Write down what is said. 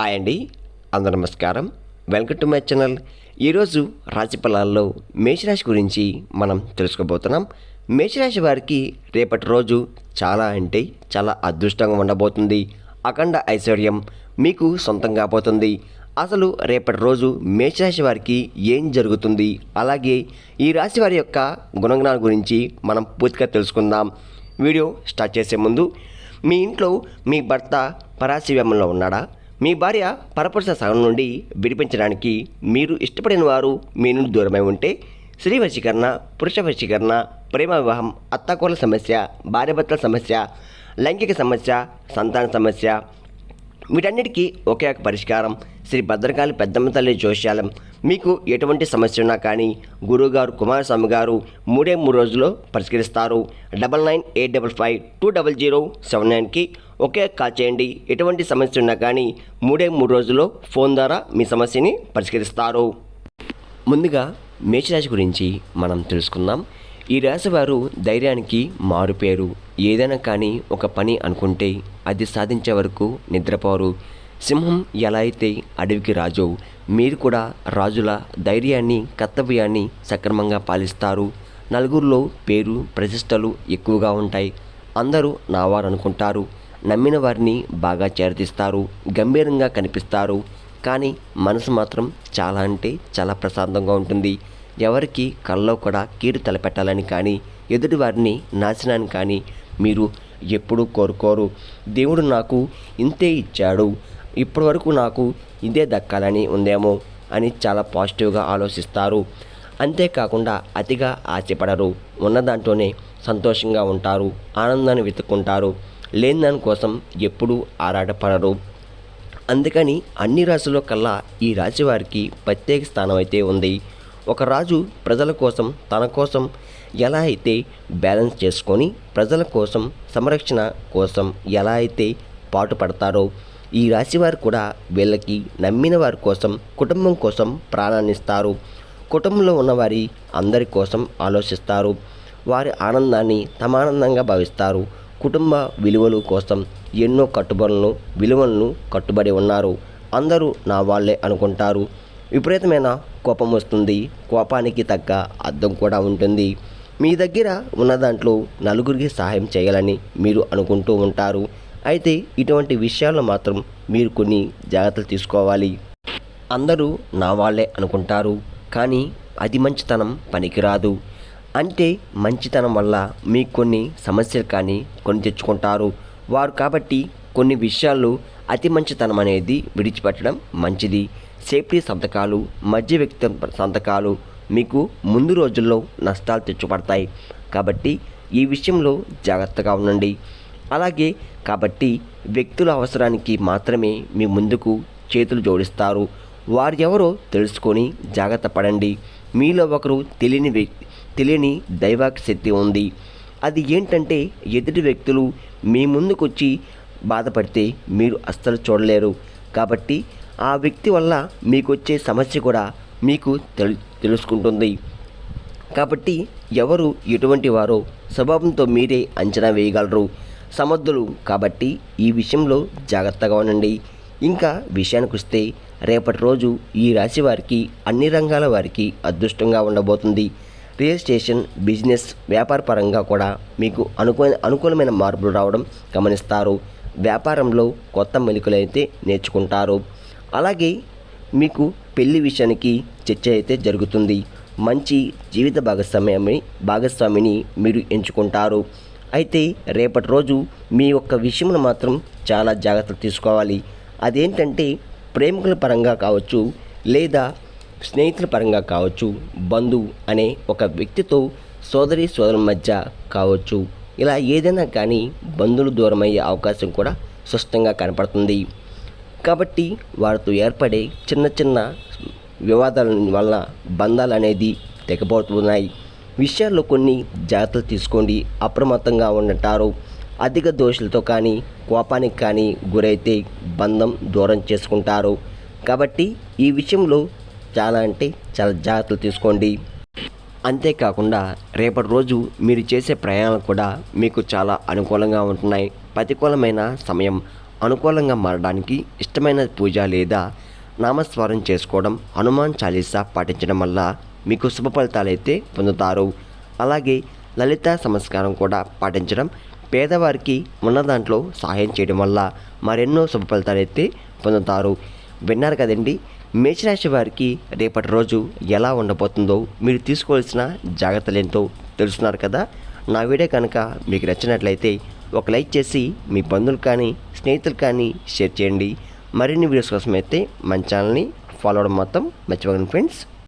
Hi అండి అందరూ నమస్కారం. Welcome to my channel. ఈరోజు రాశి ఫలాల్లో మేషరాశి గురించి మనం తెలుసుకోబోతున్నాం. మేషరాశి వారికి రేపటి రోజు చాలా అంటే చాలా అదృష్టంగా ఉండబోతుంది. అఖండ ఐశ్వర్యం మీకు సొంతం కాబోతుంది అసలు రేపటి రోజు మేషరాశి వారికి ఏం జరుగుతుంది? అలాగే ఈ రాశి వారి యొక్క గుణగణాల గురించి మనం పూర్తిగా తెలుసుకుందాం. వీడియో స్టార్ట్ చేసే ముందు మీ ఇంట్లో మీ భర్త పరాశివ్యంలో ఉన్నాడా? మీ భార్య పరపురుష సగం నుండి విడిపించడానికి మీరు ఇష్టపడిన వారు మీ నుండి దూరమై ఉంటే స్త్రీ వశీకరణ పురుష వశీకరణ ప్రేమ వివాహం అత్తకోల సమస్య భార్యాభర్తల సమస్య లైంగిక సమస్య సంతాన సమస్య వీటన్నిటికీ ఒకే ఒక పరిష్కారం. శ్రీ భద్రకాళి పెద్దమ్మ తల్లి జోష్యాలం మీకు ఎటువంటి సమస్య ఉన్నా కానీ గురువుగారు కుమారస్వామి గారు మూడే మూడు రోజుల్లో పరిష్కరిస్తారు. Double nine eight double five two double zero seven నైన్కి ఒకే కాల్ చేయండి. ఎటువంటి సమస్య ఉన్నా కానీ మూడే మూడు రోజుల్లో ఫోన్ ద్వారా మీ సమస్యని పరిష్కరిస్తారు. ముందుగా మేషరాశి గురించి మనం తెలుసుకుందాం. ఈ రాశి వారు ధైర్యానికి మారుపేరు. ఏదైనా కానీ ఒక పని అనుకుంటే అది సాధించే వరకు నిద్రపోరు. సింహం ఎలా అయితే అడవికి రాజు మీరు కూడా రాజుల ధైర్యాన్ని కర్తవ్యాన్ని సక్రమంగా పాలిస్తారు. నలుగురిలో పేరు ప్రతిష్టలు ఎక్కువగా ఉంటాయి. అందరూ నావారు అనుకుంటారు నమ్మిన వారిని బాగా చేరదీస్తారు గంభీరంగా కనిపిస్తారు. కానీ మనసు మాత్రం చాలా అంటే చాలా ప్రశాంతంగా ఉంటుంది. ఎవరికి కళ్ళలో కూడా కీడు తలపెట్టాలని కానీ ఎదుటి వారిని నాశనాన్ని కానీ మీరు ఎప్పుడూ కోరుకోరు. దేవుడు నాకు ఇంతే ఇచ్చాడు. ఇప్పటివరకు నాకు ఇదే దక్కాలని ఉందేమో అని చాలా పాజిటివ్గా ఆలోచిస్తారు. అంతేకాకుండా అతిగా ఆశపడరు. ఉన్న దాంట్లోనే సంతోషంగా ఉంటారు. ఆనందాన్ని వెతుక్కుంటారు. లేని దాని కోసం ఎప్పుడూ ఆరాటపడరు. అందుకని అన్ని రాశుల్లో కల్లా ఈ రాశి వారికి ప్రత్యేక స్థానం అయితే ఉంది. ఒక రాజు ప్రజల కోసం తన కోసం ఎలా అయితే బ్యాలెన్స్ చేసుకొని ప్రజల కోసం సంరక్షణ కోసం ఎలా అయితే పాటుపడతారో ఈ రాశి వారు కూడా వీళ్ళకి నమ్మిన వారి కోసం కుటుంబం కోసం ప్రాణాన్నిస్తారు కుటుంబంలో ఉన్నవారి అందరి కోసం ఆలోచిస్తారు. వారి ఆనందాన్ని తమ ఆనందంగా భావిస్తారు. కుటుంబ విలువలు కోసం ఎన్నో కట్టుబడులను విలువలను కట్టుబడి ఉన్నారు. అందరూ నా వాళ్ళే అనుకుంటారు. విపరీతమైన కోపం వస్తుంది. కోపానికి తగ్గ అర్థం కూడా ఉంటుంది. మీ దగ్గర ఉన్న దాంట్లో నలుగురికి సహాయం చేయాలని మీరు అనుకుంటూ ఉంటారు. అయితే ఇటువంటి విషయాల్లో మాత్రం మీరు కొన్ని జాగ్రత్తలు తీసుకోవాలి. అందరూ నా వాళ్ళే అనుకుంటారు. కానీ అది మంచితనం పనికిరాదు. అంటే మంచితనం వల్ల మీకు కొన్ని సమస్యలు కానీ కొని తెచ్చుకుంటారు. వారు కాబట్టి కొన్ని విషయాల్లో అతి మంచితనం అనేది విడిచిపెట్టడం మంచిది. సేఫ్టీ సంతకాలు మధ్య వ్యక్తి సంతకాలు మీకు ముందు రోజుల్లో నష్టాలు తెచ్చుపడతాయి. కాబట్టి ఈ విషయంలో జాగ్రత్తగా ఉండండి. అలాగే కాబట్టి వ్యక్తుల అవసరానికి మాత్రమే మీ ముందుకు చేతులు జోడిస్తారు. వారు ఎవరో తెలుసుకొని జాగ్రత్త పడండి. మీలో ఒకరు తెలియని వ్యక్తి తెలియని దైవాక్ శక్తి ఉంది. అది ఏంటంటే ఎదుటి వ్యక్తులు మీ ముందుకొచ్చి బాధపడితే మీరు అస్సలు చూడలేరు. కాబట్టి ఆ వ్యక్తి వల్ల మీకు వచ్చే సమస్య కూడా మీకు తెలు తెలుసుకుంటుంది. కాబట్టి ఎవరు ఎటువంటి వారో స్వభావంతో మీరే అంచనా వేయగలరు. సమర్థులు కాబట్టి ఈ విషయంలో జాగ్రత్తగా ఉండండి. ఇంకా విషయానికి వస్తే రేపటి రోజు ఈ రాశి వారికి అన్ని రంగాల వారికి అదృష్టంగా ఉండబోతుంది. రియల్ స్టేషన్ బిజినెస్ వ్యాపార పరంగా కూడా మీకు అనుకూల అనుకూలమైన మార్పులు రావడం గమనిస్తారు. వ్యాపారంలో కొత్త మెలికలు అయితే నేర్చుకుంటారు. అలాగే మీకు పెళ్ళి విషయానికి చర్చ అయితే జరుగుతుంది. మంచి జీవిత భాగస్వామ్యమి భాగస్వామిని మీరు ఎంచుకుంటారు. అయితే రేపటి రోజు మీ యొక్క విషయంలో మాత్రం చాలా జాగ్రత్తలు తీసుకోవాలి. అదేంటంటే ప్రేమికుల పరంగా కావచ్చు లేదా స్నేహితుల పరంగా కావచ్చు బంధువు అనే ఒక వ్యక్తితో సోదరి సోదరుల మధ్య కావచ్చు. ఇలా ఏదైనా కానీ బంధువులు దూరమయ్యే అవకాశం కూడా స్పష్టంగా కనపడుతుంది. కాబట్టి వారితో ఏర్పడే చిన్న చిన్న వివాదాల వల్ల బంధాలు అనేది తెగబోతున్నాయి విషయాల్లో కొన్ని జాగ్రత్తలు తీసుకోండి. అప్రమత్తంగా ఉండటారు అధిక దోషులతో కానీ కోపానికి కానీ గురైతే బంధం దూరం చేసుకుంటారు. కాబట్టి ఈ విషయంలో చాలా అంటే చాలా జాగ్రత్తలు తీసుకోండి. అంతేకాకుండా రేపటి రోజు మీరు చేసే ప్రయాణాలు కూడా మీకు చాలా అనుకూలంగా ఉంటున్నాయి. ప్రతికూలమైన సమయం అనుకూలంగా మారడానికి ఇష్టమైన పూజ లేదా నామస్వరం చేసుకోవడం హనుమాన్ చాలీసా పాటించడం వల్ల మీకు శుభ ఫలితాలైతే పొందుతారు. అలాగే లలిత సంస్కారం కూడా పాటించడం పేదవారికి ఉన్న దాంట్లో సహాయం చేయడం వల్ల మరెన్నో శుభ ఫలితాలైతే పొందుతారు. విన్నారు కదండి? మేషరాశి వారికి రేపటి రోజు ఎలా ఉండబోతుందో మీరు తీసుకోవాల్సిన జాగ్రత్తలు ఏంటో కదా. నా వీడియో కనుక మీకు నచ్చినట్లయితే ఒక లైక్ చేసి మీ బంధువులు కానీ స్నేహితులు కానీ షేర్ చేయండి. మరిన్ని వీడియోస్ కోసం అయితే మన ఛానల్ని ఫాలో అవడం మొత్తం మర్చిపోకండి ఫ్రెండ్స్.